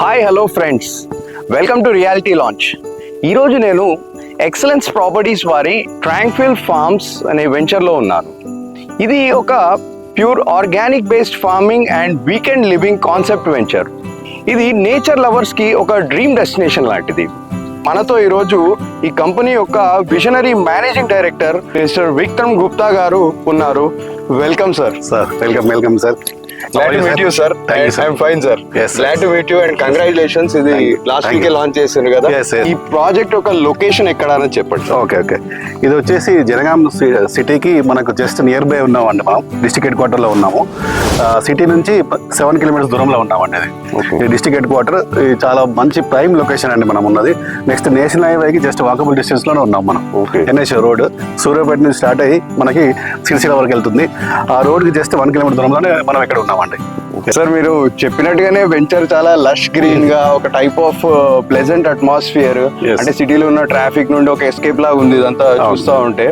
Hi hello friends welcome to reality launch ఈరోజు నేను excellence properties వారి ట్రాంక్విల్ ఫార్మ్స్ అనే వెంచర్లో ఉన్నాను. ఇది ఒక pure organic based farming and weekend living concept venture ఇది నేచర్ లవర్స్కి ఒక డ్రీమ్ డెస్టినేషన్ లాంటిది. మనతో ఈరోజు ఈ కంపెనీ యొక్క visionary managing director mister Vikram Gupta garu ఉన్నారు. Welcome sir sir welcome welcome sir Sir. I'm fine, sir. Yes, sir. Glad to meet you and congratulations. ఇది. Last week. లాంచ్ చేసిండ్రు కదా. ఈ ప్రాజెక్ట్ యొక్క లొకేషన్ ఎక్కడ అని చెప్పండి ఓకే ఓకే ఇది వచ్చేసి జనగాం సిటీకి మనకు జస్ట్ నియర్ బై ఉన్నామండి మనం డిస్ట్రిక్ట్ హెడ్ క్వార్టర్లో ఉన్నాము ఆ, సిటీ నుంచి సెవెన్ కిలోమీటర్స్ దూరంలో ఉన్నామండి ఇది డిస్ట్రిక్ట్ హెడ్ క్వార్టర్ చాలా మంచి ప్రైమ్ లొకేషన్ అండి మనం ఉన్నది నెక్స్ట్ నేషనల్ హైవేకి జస్ట్ వాకబుల్ డిస్టెన్స్లోనే ఉన్నాం మనం. ఎన్హెచ్ రోడ్ సూర్యాపేట నుంచి స్టార్ట్ అయ్యి మనకి సిరిసిల్ల వరకు వెళ్తుంది ఆ రోడ్కి జస్ట్ వన్ కిలోమీటర్ దూరంలోనే మనం ఇక్కడ ఉన్నామండి సార్ మీరు చెప్పినట్టుగానే వెంచర్ చాలా లష్ గ్రీన్గా ఒక టైప్ ఆఫ్ ప్లెజెంట్ అట్మాస్ఫియర్. అంటే సిటీలో ఉన్న ట్రాఫిక్ నుండి ఒక ఎస్కేప్ లాగా ఉంది ఇదంతా చూస్తా ఉంటే.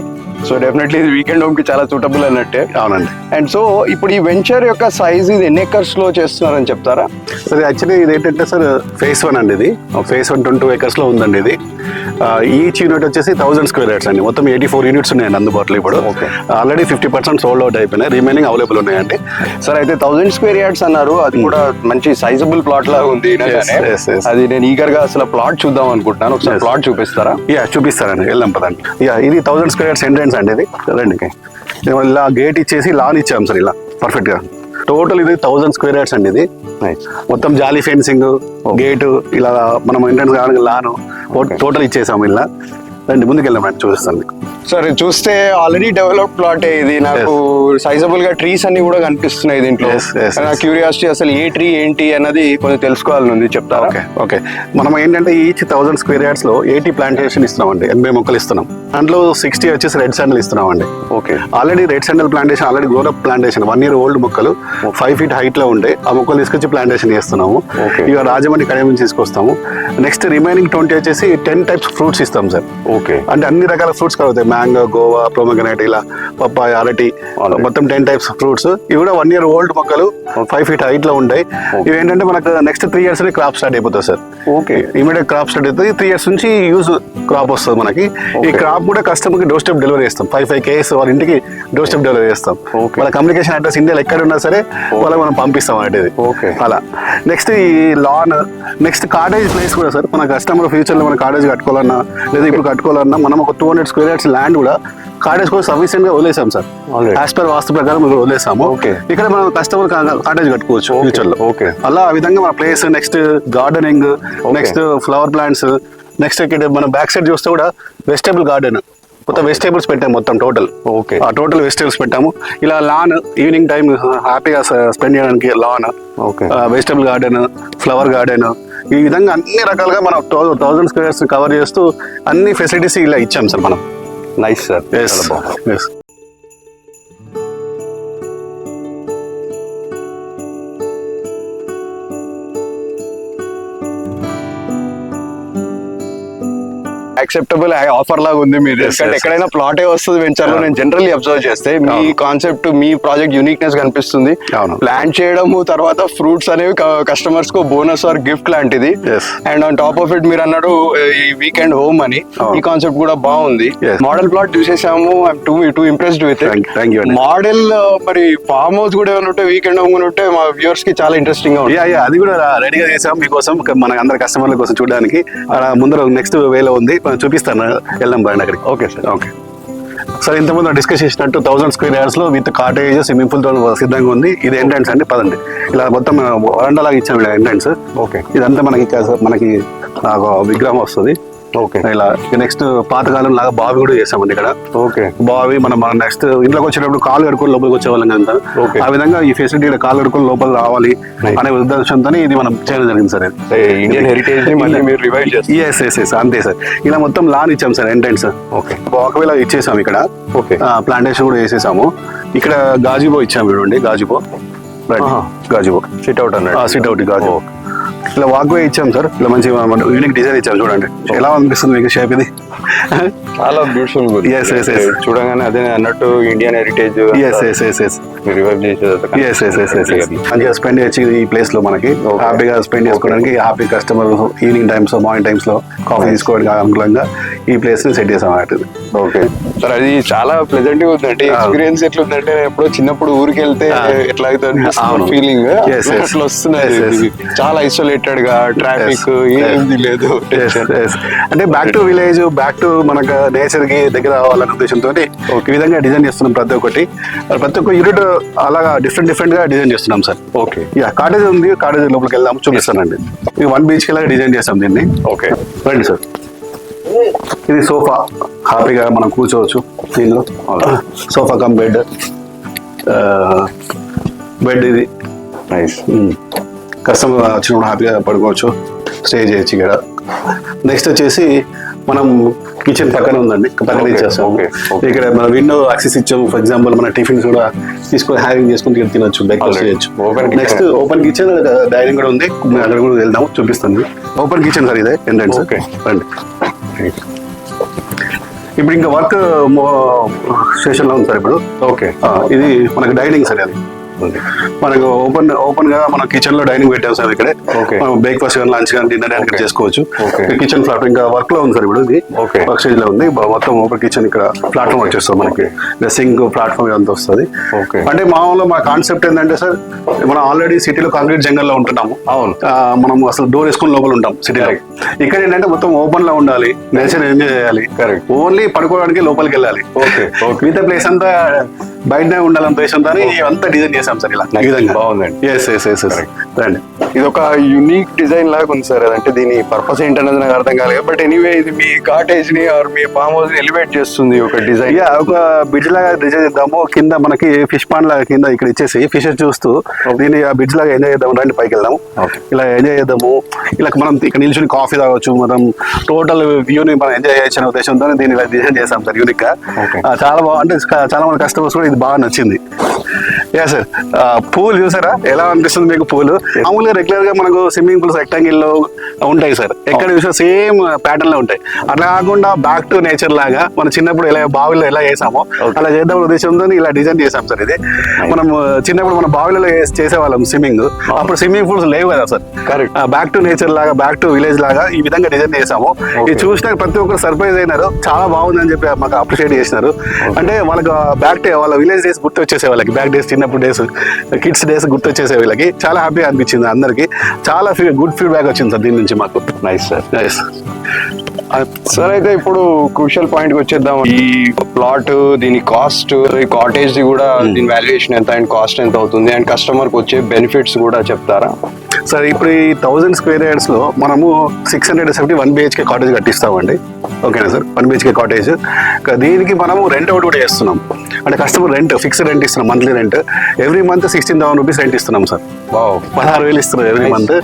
సో డెఫినెట్లీ ఇది వీకెండ్ హోమ్కి చాలా సూటబుల్ అన్నట్టే. అవునండి. అండ్ సో ఇప్పుడు ఈ వెంచర్ యొక్క సైజ్ ఇది ఎన్ని ఎకర్స్లో చేస్తున్నారని చెప్తారా? సార్ యాక్చువల్లీ ఇది ఏంటంటే సార్ ఫేస్ వన్ అండి ఇది. ఫేస్ వన్ ట్వంటీ టూ ఎకర్స్లో ఉందండి ఇది. ఈచ్ యూనిట్ వచ్చేసి థౌసండ్ స్క్వేర్ యార్డ్స్ అండి. మొత్తం ఎయిటీ ఫోర్ యూనిట్స్ ఉన్నాయండి అందుబాటులో ఇప్పుడు. Already fifty percent sold out అయిపోయినాయి. రిమైనింగ్ అవైలబుల్ ఉన్నాయండి. సార్ అయితే థౌసండ్ స్క్వేర్ యార్డ్స్ అన్నారు. అది కూడా మంచి సైజబుల్ ప్లాట్ లాగా ఉంది. Hmm. అది నేను ఈగర్గా అసలు ప్లాట్ చూద్దాం అనుకుంటున్నాను. ఒకసారి. ప్లాట్ చూపిస్తారా? యా చూపిస్తారండి వెళ్దాం పదండి. యా ఇది థౌసండ్ స్క్వేర్ యార్డ్స్ ఎంట్రెన్స్ అండి ఇది. రండి మేము ఇలా గేట్ ఇచ్చేసి లాన్ ఇచ్చాం సార్ ఇలా. పర్ఫెక్ట్గా. టోటల్ ఇది థౌసండ్ స్క్వేర్ యార్డ్స్ అండి ఇది. మొత్తం జాలీ ఫెన్సింగ్ గేటు ఇలా మనం ఎంట్రన్స్ కావడానికి లాను. టోటల్ ఇచ్చేసాము ఇలా. రండి ముందుకు రండి చూపిస్తాను మీకు. సార్ చూస్తే ఆల్రెడీ డెవలప్ ప్లాట్ ఇది. నాకు సైజబుల్గా ట్రీస్ అన్ని కూడా కనిపిస్తున్నాయి దీంట్లో. నా. క్యూరియాసిటీ అసలు ఏ ట్రీ ఏంటి అన్నది కొంచెం తెలుసుకోవాలని ఉంది చెప్తారా? ఓకే ఓకే మనం ఏంటంటే ఈచ్ థౌసండ్ స్క్వేర్ యార్డ్స్లో ఎయిటీ ప్లాంటేషన్ ఇస్తున్నామండి ఎనభై మొక్కలు ఇస్తున్నాం. దాంట్లో సిక్స్టీ వచ్చేసి రెడ్ శాండల్ ఇస్తున్నామండి. Okay already red sandal plantation already grown up plantation one year old మొక్కలు ఫైవ్ ఫీట్ హైట్లో ఉండే ఆ మొక్కలు తీసుకొచ్చి ప్లాంటేషన్ చేస్తున్నాము. ఇక రాజమండ్రి నుంచి తీసుకొస్తాము. నెక్స్ట్ రిమైనింగ్ ట్వంటీ వచ్చేసి టెన్ టైప్స్ ఫ్రూట్స్ ఇస్తాం సార్ ఓకే అంటే అన్ని రకాల ఫ్రూట్స్ కలుగుతాయి మ్యాంగో గోవా ప్రోమగనైట్ ఇలా పప్పాయ అరటి. మొత్తం టెన్ టైప్స్ ఫ్రూట్స్ ఇవి కూడా వన్ ఇయర్ ఓల్డ్ మొక్కలు ఫైవ్ ఫీట్ హైట్లో ఉంటాయి. ఇవి ఏంటంటే మనకు next three years crop start అయిపోతుంది sir. Okay immediate crop start అవుతుంది త్రీ ఇయర్స్ నుంచి యూజ్ క్రాప్ వస్తుంది మనకి. ఈ. క్రాప్ కూడా కస్టమర్కి డోర్ స్టెప్ డెలివరీ చేస్తాం. ఫైవ్ ఫైవ్ కేస్ వాళ్ళ ఇంటికి డోర్ స్టెప్ డెలివరీ చేస్తాం. వాళ్ళ కమ్యూనికేషన్ అడ్రస్ ఇండియాలో ఎక్కడ ఉన్నా సరే వాళ్ళకి మనం పంపిస్తాం Okay. అలా. నెక్స్ట్ ఈ లాన్ నెక్స్ట్ కాటేజ్ ప్లేస్ కూడా సార్. మన కస్టమర్ ఫ్యూచర్లో మన కాటేజ్ కట్టుకోవాలన్నా లేదా ఇప్పుడు కట్టుకోవాలన్నా మనం ఒక two hundred square yards land కూడా కాటేజ్ కూడా సఫిషియెంట్గా వదిలేసాం సార్. యాజ్ పర్ వాస్తు ప్రకారం మేము వదిలేసాము. ఇక్కడ మనం కస్టమర్ కాటేజ్ కట్టుకోవచ్చు. ఫ్యూచర్లో. అలా ఆ విధంగా మన place next gardening next flower plants next ఇక్కడ మన బ్యాక్ సైడ్ చూస్తే కూడా వెజిటేబుల్ గార్డెన్ మొత్తం వెజిటేబుల్స్ పెట్టాము మొత్తం టోటల్ ఓకే ఆ టోటల్ వెజిటేబుల్స్ పెట్టాము. ఇలా లాన్ ఈవినింగ్ టైం హ్యాపీగా స్పెండ్ చేయడానికి lawn okay vegetable garden flower garden ఈ విధంగా అన్ని రకాలుగా మనం థౌసండ్ స్క్వేర్స్ కవర్ చేస్తూ అన్ని ఫెసిలిటీస్ ఇలా ఇచ్చాం సార్ మనం. Nice sir yes acceptable offer లాగా ఉంది మీరు ఎందుకంటే ఎక్కడైనా ప్లాటే వస్తుంది వెంచర్లో నేను జనరల్లీ అబ్జర్వ్ చేస్తే మీ. కాన్సెప్ట్ మీ ప్రాజెక్ట్ యూనిక్నెస్ కనిపిస్తుంది. ప్లాన్ చేయడము తర్వాత ఫ్రూట్స్ అనేవి కస్టమర్స్కు బోనస్ ఆర్ గిఫ్ట్ లాంటిది. And on top of it మీరు అన్నాడు ఈ వీకెండ్ హోమ్ అని. అవును. ఈ కాన్సెప్ట్ కూడా బాగుంది. Model plot చూసేసాము. Too too impressed with. Model మరి ఫార్మ్ హౌస్ కూడా ఏమైనా ఉంటే వీకెండ్ హోమ్ కూడా ఉంటే మా వ్యూవర్స్కి చాలా ఇంట్రెస్టింగ్గా ఉంటుంది. అది కూడా రెడీగా చేసాం. మీకోసం మన అందరి కస్టమర్ల కోసం చూడడానికి. ముందర నెక్స్ట్ వేలో ఉంది. చూపిస్తాను వెళ్దాం బాగా అక్కడికి. Okay sir. ఓకే. సార్ ఇంతకుముందు డిస్కస్ చేసినట్టు థౌసండ్ స్క్వేర్ యార్డ్స్లో విత్ కాటేజ్ స్విమ్మింగ్ పూల్తో సిద్ధంగా ఉంది. ఇది ఎంట్రన్స్ అండి పదండి. ఇలా మొత్తం వరండా లాగా ఇచ్చాము ఎంట్రన్స్ ఓకే. ఇదంతా మనకి మనకి విగ్రహం వస్తుంది. ఓకే. ఇలా నెక్స్ట్ పాతకాలం లాగా బావి కూడా చేసామండి ఇక్కడ. ఓకే. బావి మనం నెక్స్ట్ ఇంట్లోకి వచ్చేటప్పుడు కాలు కడుకొని లోపలికి వచ్చేవాళ్ళం కదా. ఆ విధంగా ఈ ఫెసిలిటీ కాలు కడుకొని లోపల రావాలి. అనే ఉద్దేశంతో ఇది మనం చేయడం జరిగింది సార్. ఇండియన్ హెరిటేజ్ మీరు రివైవ్ చేస్తారు. ఎస్ ఎస్ ఎస్ అంతే సార్. ఇలా మొత్తం లాన్ ఇచ్చాం సార్ ఎంట్రన్స్ ఓకే. ఒకవేళ ఇచ్చేసాం ఇక్కడ ఓకే. ప్లాంటేషన్ కూడా వేసేసాము ఇక్కడ గాజుబో ఇచ్చాము చూడండి గాజుబో. గాజుబో. సిట్ అవుట్ అన్నట్టు. సిట్ అవుట్ గాజు ఇట్లా వాక్ వే ఇచ్చాం సార్. ఇలా మంచి యూనిక్ డిజైన్ ఇచ్చాం చూడండి. ఎలా అనిపిస్తుంది మీకు షేప్ ఇది? చాలా బ్యూటిఫుల్ Yes, yes, yes. చూడగానే అదే అన్నట్టు Indian heritage yes yes yes yes revive చేసేది ఎస్ ఎస్ ఎస్ ఎస్ మంచిగా స్పెండ్ చేయొచ్చు ఈ ప్లేస్లో మనకి. హ్యాపీగా స్పెండ్ చేసుకోవడానికి happy customer evening times morning టైమ్స్లో కాఫీ తీసుకోవడానికి అనుకూలంగా ఈ ప్లేస్ని సెట్ చేసాం అన్నట్టు ఓకే సార్ అది చాలా ప్లెజెంట్గా ఉందంటే అవును. ఎక్స్పీరియన్స్ ఎట్లుందంటే నేను ఎప్పుడో చిన్నప్పుడు ఊరికి వెళ్తే. ఎట్లా అవుతుంది. ఫీలింగ్. అట్లా. ఇది. చాలా ఐసోలేటెడ్గా ట్రాఫిక్. ఏంది లేదు. అంటే back to village back to మనకు నేచర్కి దగ్గర అవ్వాలనే ఉద్దేశంతో ఈ విధంగా డిజైన్ చేస్తున్నాం ప్రతి ఒక్కటి. ప్రతి ఒక్క యూనిట్ అలాగా డిఫరెంట్ డిఫరెంట్గా డిజైన్ చేస్తున్నాం సార్. ఓకే యా కాటేజ్ ఉంది కాటేజ్ లోపలికి వెళ్దాం చూపిస్తానండి. ఇది వన్ బీచ్కి డిజైన్ చేస్తాం దీన్ని. ఓకే రండి సార్. ఇది సోఫా. హ్యాపీగా మనం కూర్చోవచ్చు దీనిలో. Sofa come bed. బెడ్ ఇది. నైస్ కస్టమర్ వచ్చినప్పుడు హ్యాపీగా పడుకోవచ్చు. స్టే చేయొచ్చు ఇక్కడ. నెక్స్ట్ వచ్చేసి మనం కిచెన్ పక్కన ఉందండి. పక్కన ఇచ్చేస్తాం. ఇక్కడ మన విండో యాక్సెస్ ఇచ్చాము. ఫర్ ఎగ్జాంపుల్ మన టిఫిన్స్ కూడా తీసుకొని హ్యాంగింగ్ చేసుకుని ఇక్కడ తినొచ్చు బ్రేక్ఫాస్ట్. చేయొచ్చు. నెక్స్ట్ ఓపెన్ కిచెన్ డైనింగ్ కూడా ఉంది. అక్కడ కూడా వెళ్దాం చూపిస్తుంది ఓపెన్ కిచెన్ సార్ ఇదే ఎంట్రన్స్ Okay. రండి. ఇప్పుడు ఇంకా వర్క్ స్టేషన్లో ఉంది సార్ ఇప్పుడు. ఓకే ఆ, ఇది మనకి డైనింగ్ సార్ అది. మనకు ఓపెన్ ఓపెన్గా మన కిచెన్లో డైనింగ్ పెట్టాం సార్ ఇక్కడ బ్రేక్ఫాస్ట్ కానీ లంచ్ కానీ డిన్నర్ కానీ. చేసుకోవచ్చు. కిచెన్ ప్లాట్ ఇంకా వర్క్లో ఉంది సార్ ఇప్పుడు ఇది. వర్క్ స్టేజ్లో ఉంది మొత్తం ఓపెన్ కిచెన్ ఇక్కడ ప్లాట్ఫామ్ వచ్చేస్తుంది మనకి సింక్ ప్లాట్ఫామ్ అంతా వస్తుంది. అంటే మామూలుగా మా కాన్సెప్ట్ ఏంటంటే సార్ మనం ఆల్రెడీ సిటీలో కాంక్రీట్ జంగల్లో ఉంటున్నాము అవును. మనం అసలు డోర్ వేసుకుని లోపల ఉంటాం సిటీలో Correct. ఇక్కడ ఏంటంటే మొత్తం ఓపెన్లో ఉండాలి నేచర్ ఎంజాయ్ చేయాలి. ఓన్లీ పడుకోవడానికి లోపలికి వెళ్ళాలి okay. మిగతా ప్లేస్ అంతా బయటనే ఉండాలని ఉద్దేశంతో అంతా డిజైన్ చేసాం సార్ ఇలా. ఈ విధంగా. బాగుందండి. ఎస్ ఎస్ ఎస్ రండి. ఇది ఒక యూనిక్ డిజైన్ లాగా ఉంది సార్. అదంటే దీని పర్పస్ ఏంటన్నది నాకు అర్థం కాలేదు. బట్ ఎనీవే ఇది మీ కాటేజ్ని ఆర్ మీ ఫామ్ హౌస్ని ఎలివేట్ చేస్తుంది ఒక డిజైన్ యా ఒక బ్రిడ్జ్ లాగా డిజైన్ చేద్దాము. కింద మనకి ఫిష్ పాండ్ లాగా కింద ఇక్కడ ఇచ్చేసి ఫిషెస్ చూస్తూ దీన్ని ఆ బ్రిడ్జ్ లాగా ఎంజాయ్ చేద్దాం రండి పైకి వెళ్దాము. ఇలా ఎంజాయ్ చేద్దాము. ఇలా మనం ఇక్కడ నిల్చుని కాఫీ తాగొచ్చు. మనం టోటల్ వ్యూని మనం ఎంజాయ్ చేయొచ్చు అనే ఉద్దేశంతో దీన్ని ఇలా డిజైన్ చేసాం సార్ యూనిక్గా. చాలా బాగా అంటే చా- చాలా మంది కస్టమర్స్ కూడా ఇది బాగా నచ్చింది. యా సార్ పూల్ చూసారా? ఎలా అనిపిస్తుంది మీకు పూల్? మామూలుగా రెగ్యులర్గా మనకు స్విమ్మింగ్ పూల్స్ రెక్టాంగిల్లో ఉంటాయి సార్. ఎక్కడ చూసినా సేమ్ ప్యాటర్న్లో ఉంటాయి. అట్లా కాకుండా బ్యాక్ టు నేచర్ లాగా మన చిన్నప్పుడు ఎలా బావిలో ఎలా చేసామో. అలా చేద్దాం ఉద్దేశంతో ఇలా డిజైన్ చేసాం సార్ ఇది. మనం చిన్నప్పుడు మన బావిలలో చేసే- చేసేవాళ్ళం స్విమ్మింగ్ అప్పుడు స్విమ్మింగ్ పూల్స్ లేవు కదా sir. Correct. Back to nature లాగా బ్యాక్ టు విలేజ్ లాగా ఈ విధంగా డిజైన్ చేసాము ఇది చూసిన ప్రతి ఒక్కరు సర్ప్రైజ్ అయినారు. చాలా బాగుందని చెప్పి మాకు అప్రిషియేట్ చేసినారు. అంటే వాళ్ళకి బ్యాక్ డే వాళ్ళ విలేజ్ డేస్ గుర్తు వచ్చేసే వాళ్ళకి బ్యాక్ డేస్ చిన్నప్పుడు డేస్ కిడ్స్ డేస్ గుర్తు వచ్చేసే వీళ్ళకి. చాలా హ్యాపీ అనిపించింది అందరికి. చాలా గుడ్ ఫీడ్బ్యాక్ వచ్చింది సార్ దీని నుంచి మాకు. Nice sir Nice. సార్ అయితే ఇప్పుడు క్రూషియల్ పాయింట్కి వచ్చేద్దాం. ఈ ప్లాట్ దీని కాస్ట్ ఈ కాటేజ్ కూడా దీని వాల్యుయేషన్ ఎంత అండ్ కాస్ట్ ఎంత అవుతుంది? అండ్ కస్టమర్కి వచ్చే బెనిఫిట్స్ కూడా చెప్తారా? సార్ ఇప్పుడు ఈ థౌసండ్ స్క్వేర్ యార్డ్స్లో మనము six hundred seventy one BHK cottage కట్టిస్తామండి. ఓకేనా సార్? వన్ బిహెచ్కే కాటేజ్ దీనికి మనము రెంట్ అవుట్ కూడా చేస్తున్నాం. అంటే కస్టమర్ రెంట్ ఫిక్స్డ్ రెంట్ ఇస్తున్నాం monthly rent every month sixteen thousand rupees rent ఇస్తున్నాం సార్. పదహారు వేలు ఇస్తున్నారు ఎవ్రీ. మంత్.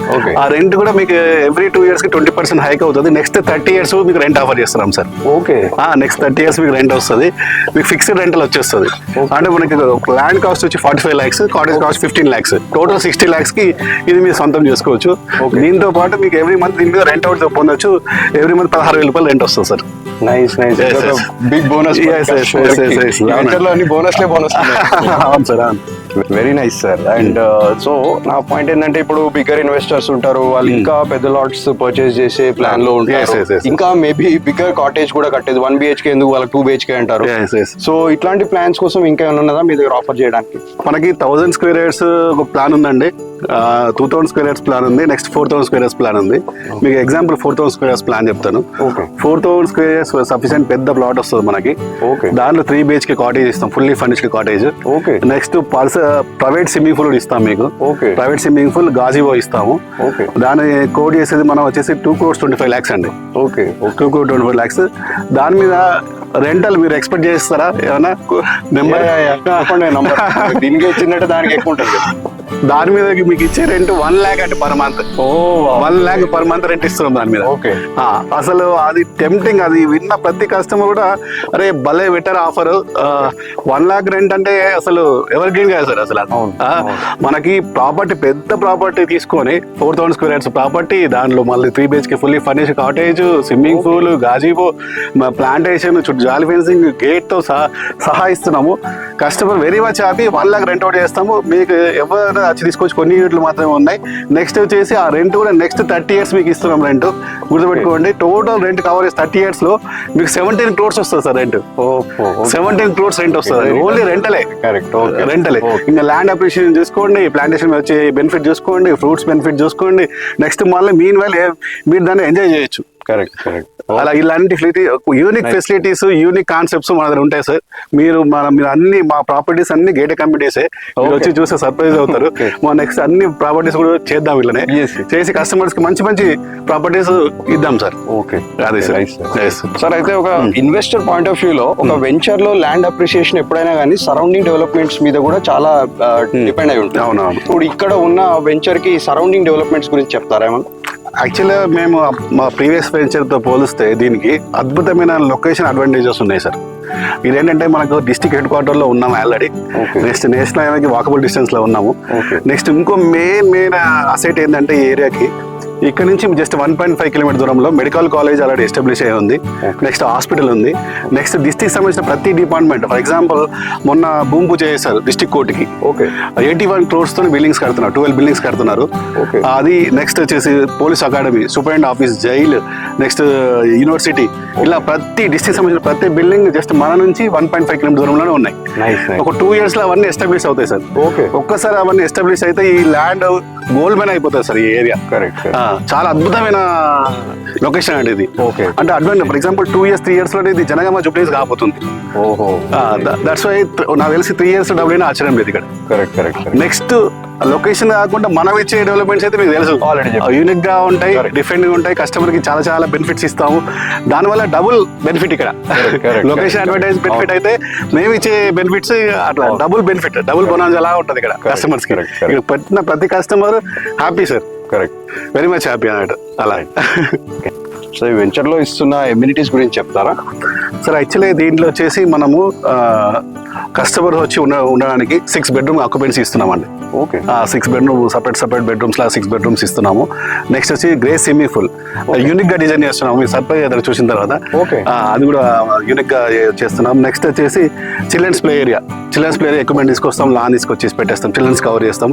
ఆ రెంట్ కూడా మీకు ఎవ్రీ టూ ఇయర్స్కి ట్వంటీ పర్సెంట్ హైక్ అవుతుంది. నెక్స్ట్ థర్టీ ఇయర్స్ మీకు రెంట్ ఆఫర్ చేస్తున్నాం sir. Okay next thirty years మీకు రెంట్ వస్తుంది. మీకు ఫిక్స్డ్ రెంటల్ వచ్చేస్తుంది. అంటే మనకి ల్యాండ్ కాస్ట్ వచ్చి forty five lakhs cottage cost fifteen lakhs total sixty ల్యాక్స్కి ఇది మీరు సొంతం చేసుకోవచ్చు. దీంతో పాటు మీకు ఎవ్రీ మంత్ దీని మీద రెంట్ అవుట్ పొందొచ్చు. ఎవ్రీ మంత్ పదహారు వేల రూపాయలు రెంట్ వస్తుంది sir. Nice nice. Big bonus బోనస్లే bonus అవును. సార్ అవును. Very nice sir and so నా పాయింట్ ఏంటంటే ఇప్పుడు బిగ్గర్ ఇన్వెస్టర్స్ ఉంటారు. వాళ్ళు ఇంకా పెద్ద లాట్స్ పర్చేస్ చేసే ప్లాన్లో ఉంటారు. ఇంకా మేబీ బిగ్గర్ కాటేజ్ కూడా కట్టేది. వన్ బిహెచ్కే ఎందుకు? వాళ్ళకి టూ బిహెచ్కే అంటారు. సో ఇట్లాంటి ప్లాన్స్ కోసం ఇంకా ఏమైనా ఉన్నదా మీ దగ్గర ఆఫర్ చేయడానికి? మనకి థౌసండ్ స్క్వేర్ యార్డ్స్ ఒక ప్లాన్ ఉందండి. Two thousand square yards plan ఉంది. Next four thousand square yards plan ఉంది. మీకు example four thousand square yards plan చెప్తాను. Four thousand square yards sufficient పెద్ద ప్లాట్ వస్తుంది మనకి. దాంట్లో త్రీ బిహెచ్కే కాటేజ్ ఇస్తాం. Fully furnished cottage Okay. Next purse private swimming pool ఇస్తాం మీకు. Okay. Private swimming pool gazebo ఇస్తాము. Okay. దాని కోడ్ చేసేది మనం వచ్చేసి two crores twenty five lakhs అండి. Okay two crore twenty five lakhs దాని మీద రెంటల్ మీరు ఎక్స్పెక్ట్ చేస్తారా? ఏమన్నా? నెంబర్ నంబర్ దీనికి వచ్చినట్టు దానికి ఎక్కువ ఉంటుంది దాని మీద మీకు ఇచ్చే రెంట్ వన్ ల్యాక్ అంటే per month one lakh per month rent ఇస్తున్నాం దాని మీద. ఓకే ఆ, అసలు అది టెంప్టింగ్ అది విన్న ప్రతి కస్టమర్ కూడా అరే భలే better offer one lakh rent అంటే అసలు ఎవరి గ్రీన్ కాదు సార్ అసలు. మనకి ప్రాపర్టీ పెద్ద ప్రాపర్టీ తీసుకొని four thousand square yards property దాంట్లో మళ్ళీ three BHK fully furnish cottage swimming pool gazebo plantation చుట్టూ జాలి ఫెన్సింగ్ గేట్తో సహా సహా ఇస్తున్నాము. Customer very much happy one lakh rent out చేస్తాము. మీకు ఎవరైనా వచ్చి తీసుకొచ్చి కొన్ని యూనిట్లు మాత్రమే ఉన్నాయి. నెక్స్ట్ వచ్చేసి ఆ రెంట్ కూడా నెక్స్ట్ థర్టీ ఇయర్స్ మీకు ఇస్తున్నాం రెంట్ గుర్తుపెట్టుకోండి టోటల్ రెంట్ కవర్ చేసి థర్టీ ఇయర్స్లో మీకు సెవెంటీన్ క్రోర్స్ వస్తుంది sir rent seventeen crores rent వస్తుంది ఓన్లీ రెంటలే కరెక్ట్ రెంటలే ఇంకా ల్యాండ్ అప్రిషియేషన్ చూసుకోండి ప్లాంటేషన్ వచ్చే బెనిఫిట్ చూసుకోండి ఫ్రూట్స్ బెనిఫిట్ చూసుకోండి. నెక్స్ట్ మళ్ళీ మీన్ వైల్ మీరు దాన్ని ఎంజాయ్ చేయొచ్చు. కరెక్ట్ కరెక్ట్ అలా ఇలాంటి facility unique facilities unique concepts మన దగ్గర ఉంటాయి సార్. మీరు మన మీరు అన్ని మా ప్రాపర్టీస్ అన్ని గేట్ మీరు వచ్చి చూస్తే సర్ప్రైజ్ అవుతారు. మా నెక్స్ట్ అన్ని ప్రాపర్టీస్ కూడా చేద్దాం వీళ్ళనే. చేసి కస్టమర్స్కి మంచి మంచి ప్రాపర్టీస్ ఇద్దాం సార్. ఓకే అదే సార్. సార్. అయితే ఒక ఇన్వెస్టర్ పాయింట్ ఆఫ్ వ్యూ లో ఒక వెంచర్లో ల్యాండ్ అప్రిషియేషన్ ఎప్పుడైనా కానీ సరౌండింగ్ డెవలప్మెంట్స్ మీద కూడా చాలా డిపెండ్ అయి ఉంటుంది. అవునవును. ఇప్పుడు ఇక్కడ ఉన్న వెంచర్కి సరౌండింగ్ డెవలప్మెంట్స్ గురించి చెప్తారా ఏమన్నా? యాక్చువల్గా మేము మా ప్రీవియస్ వెంచర్తో పోలిస్తే దీనికి అద్భుతమైన లొకేషన్ అడ్వాంటేజెస్ ఉన్నాయి సార్ ఇదేంటంటే మనకు డిస్టిక్ హెడ్ క్వార్టర్లో ఉన్నాము ఆల్రెడీ. నెక్స్ట్ నేషనల్ హైవేకి వాకబుల్ డిస్టెన్స్లో ఉన్నాము. నెక్స్ట్ ఇంకో మెయిన్ మెయిన్ అసెట్ ఏంటంటే ఈ ఏరియాకి ఇక్కడ నుంచి just one point five kilometre దూరంలో మెడికల్ కాలేజ్ ఆల్రెడీ ఎస్టాబ్లిష్ అయి ఉంది. నెక్స్ట్ హాస్పిటల్ ఉంది. నెక్స్ట్ డిస్టిక్ సంబంధించిన ప్రతి డిపార్ట్మెంట్ ఫర్ ఎగ్జాంపుల్ మొన్న భూమి పూజ చేశారు డిస్టిక్ కోర్టుకి ఓకే ఎయిటీ వన్ క్రోర్స్తో బిల్డింగ్స్ కడుతున్నారు ట్వెల్వ్ బిల్డింగ్స్ కడుతున్నారు. అది నెక్స్ట్ వచ్చేసి police academy superintendent office jail next university ఇలా ప్రతి డిస్ట్రిక్ట్ సంబంధించిన ప్రతి బిల్డింగ్ జస్ట్ మన నుంచి వన్ పాయింట్ ఫైవ్ కిలోమీటర్ దూరంలోనే ఉన్నాయి. ఒక టూ ఇయర్స్లో అవన్నీ ఎస్టాబ్లిష్ అవుతాయి సార్ ఓకే ఒక్కసారి అవన్నీ ఎస్టాబ్లిష్ అయితే ఈ ల్యాండ్ గోల్డ్ మ్యాన్ అయిపోతుంది సార్ ఈ ఏరియా కరెక్ట్ చాలా అద్భుతమైన లొకేషన్ అండి ఇది. Okay. అంటే advantage for example two years three ఇయర్స్లో ఇది జనగామ జూబ్లీస్ కాబోతుంది. ఓహో. దట్స్ వై నాకు తెలిసి త్రీ ఇయర్స్ డబుల్ అయినా ఆశ్చర్యం లేదు ఇక్కడ. కరెక్ట్ కరెక్ట్ నెక్స్ట్ లొకేషన్ కాకుండా మనం ఇచ్చే డెవలప్మెంట్స్ అయితే మీకు తెలుసు. యూనిక్గా ఉంటాయి. డిఫరెంట్గా ఉంటాయి కస్టమర్కి చాలా చాలా బెనిఫిట్స్ ఇస్తాము. దానివల్ల డబుల్ బెనిఫిట్ ఇక్కడ. లొకేషన్. అడ్వర్టైజ్ బెనిఫిట్ అయితే మేము ఇచ్చే బెనిఫిట్స్ అట్లా. డబుల్ బెనిఫిట్ డబుల్ బొనాన్స్ అలా ఉంటుంది ఇక్కడ కస్టమర్స్కి. పెట్టిన ప్రతి customer happy sir correct very much happy అన్నట్టు అలా సో ఈ వెంచర్లో ఇస్తున్న ఎమ్యూనిటీస్ గురించి చెప్తారా? సార్ యాక్చువల్లీ దీంట్లో వచ్చేసి మనము కస్టమర్ వచ్చి ఉండ ఉండడానికి సిక్స్ బెడ్రూమ్ ఆక్యుపెన్సీ ఇస్తున్నామండి. Okay six bedroom separate separate bedrooms లా సిక్స్ బెడ్రూమ్స్ ఇస్తున్నాము. నెక్స్ట్ వచ్చి గ్రే స్విమ్మింగ్ పూల్ యూనిక్గా డిజైన్ చేస్తున్నాము. మీరు సర్ప్రైజ్ అవుతారు చూసిన తర్వాత. అది కూడా యూనిక్గా చేస్తున్నాం నెక్స్ట్ వచ్చేసి childrens play area childrens play area equipment తీసుకొస్తాం లాన్ తీసుకొచ్చి పెట్టేస్తాం చిల్డ్రన్స్ కవర్ చేస్తాం.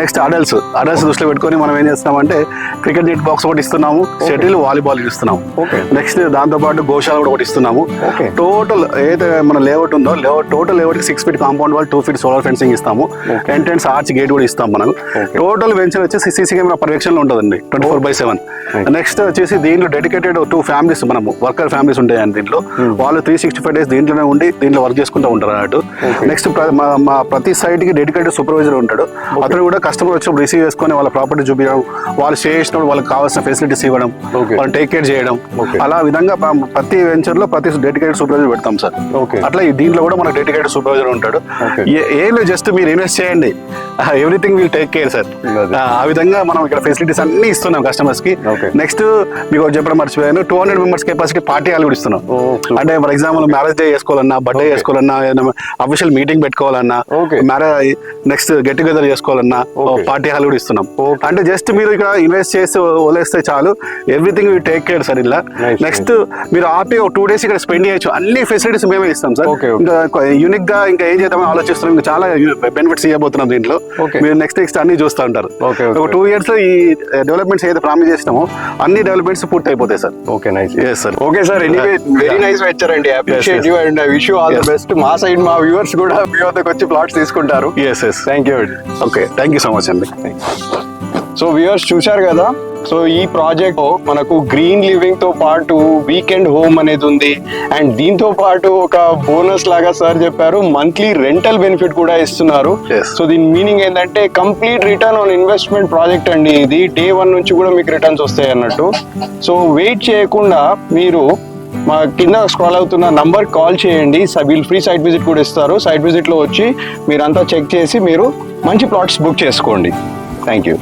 నెక్స్ట్ అడల్ట్స్ అడల్ట్స్ దృష్టిలో పెట్టుకొని మనం ఏం చేస్తున్నామంటే క్రికెట్ నెట్ బాక్స్ ఒకటి ఇస్తున్నాము షటిల్ వాలీబాల్ ఇస్తున్నాము. నెక్స్ట్ దాంతో పాటు గోశాల కూడా ఒకటి ఇస్తున్నాము. టోటల్ ఏదైతే మన లేఅవుట్ ఉందో layout total layout six feet compound wall two feet solar fencing ఇస్తాము. ఎంట్రెన్స్ ఆర్చ్ గేట్ కూడా ఇస్తాం మనం. టోటల్ వెంచర్ వచ్చేసి సీసీ కెమెరా పర్యవేక్షణలో ఉంటుందండి twenty four by seven. Next వచ్చేసి దీంట్లో డెడికేటెడ్ టూ ఫ్యామిలీస్ మనము వర్కర్ ఫ్యామిలీస్ ఉంటాయండి దీంట్లో. వాళ్ళు త్రీ సిక్స్టీ ఫైవ్ డేస్ దీంట్లోనే ఉండి దీంట్లో వర్క్ చేసుకుంటూ ఉంటారు అన్నట్టు. నెక్స్ట్ మా ప్రతి సైట్కి డెడికేటెడ్ సూపర్వైజర్ ఉంటాడు అతను కూడా కస్టమర్ వచ్చినప్పుడు రిసీవ్ చేసుకొని వాళ్ళ ప్రాపర్టీ చూపించడం వాళ్ళు స్టే చేసినప్పుడు వాళ్ళకి కావాల్సిన ఫెసిలిటీస్ ఇవ్వడం. వాళ్ళని టేక్ కేర్ చేయడం. అలా విధంగా ప్రతి వెంచర్లో ప్రతి డెడికేటెడ్ సూపర్వైజర్ పెడతాం సార్. అట్లా ఈ దీంట్లో కూడా మనకు డెడికేటెడ్ సూపర్వైజర్ ఉంటాడు Okay. ఏ- ఏం లేదు జస్ట్ మీరు ఇన్వెస్ట్ చేయండి everything will take care sir. ఆ విధంగా మనం ఇక్కడ ఫెసిలిటీస్ అన్ని ఇస్తున్నాం కస్టమర్స్కి. నెక్స్ట్ మీకు చెప్పడం మర్చిపోయాను two hundred members capacity party hall కూడా ఇస్తున్నాం Oh. అంటే ఫర్ ఎగ్జాంపుల్ మ్యారేజ్ డే చేసుకోవాలన్నా బర్త్డే. చేసుకోవాలన్నా అఫీషియల్ మీటింగ్ పెట్టుకోవాలన్నా Okay. Marriage next get together చేసుకోవాలన్నా. పార్టీ హాల్ కూడా ఇస్తున్నాం. అంటే జస్ట్ మీరు ఇక్కడ ఇన్వెస్ట్ చేసి వదిలేస్తే చాలు everything we take care sir ఇలా నెక్స్ట్ మీరు ఆపి ఒక టూ డేస్ ఇక్కడ స్పెండ్ చేయొచ్చు అన్ని ఫెసిలిటీస్ మేమే ఇస్తాం సార్. ఇంకా యూనిక్గా ఇంకా ఏం చేద్దామని ఆలోచిస్తున్నాం ఇంకా చాలా బెనిఫిట్స్ ఇవ్వబోతున్నాం దీంట్లో. మీరు నెక్స్ట్ నెక్స్ట్ అన్ని చూస్తూ ఉంటారు. ఒక టూ ఇయర్స్లో ఈ డెవలప్మెంట్స్ ఏదైతే ప్రామిస్ చేసినామో అన్ని డెవలప్మెంట్స్ పూర్తి అయిపోతాయి sir okay nice yes sir okay sir. Very nice venture అండి appreciate. You and I wish all the. Best మా సైడ్ మా వ్యూవర్స్ కూడా మీ వద్దకు వచ్చి ప్లాట్స్ తీసుకుంటారు yes yes thank you okay thank you so much అండి సో వ్యూవర్స్ చూశారు కదా? సో ఈ ప్రాజెక్ట్ మనకు గ్రీన్ లివింగ్తో పాటు వీకెండ్ హోమ్ అనేది ఉంది. అండ్ దీంతో పాటు ఒక బోనస్ లాగా సార్ చెప్పారు. మంత్లీ రెంటల్ బెనిఫిట్ కూడా ఇస్తున్నారు. సో దీని మీనింగ్ ఏంటంటే complete return on investment project అండి ఇది. డే వన్ నుంచి కూడా మీకు రిటర్న్స్ వస్తాయి అన్నట్టు. సో వెయిట్ చేయకుండా మీరు మా కింద స్క్రాల్ అవుతున్న నంబర్ కాల్ చేయండి. వీళ్ళు ఫ్రీ సైట్ విజిట్ కూడా ఇస్తారు. సైట్ విజిట్లో వచ్చి మీరంతా చెక్ చేసి మీరు మంచి ప్లాట్స్ బుక్ చేసుకోండి. Thank you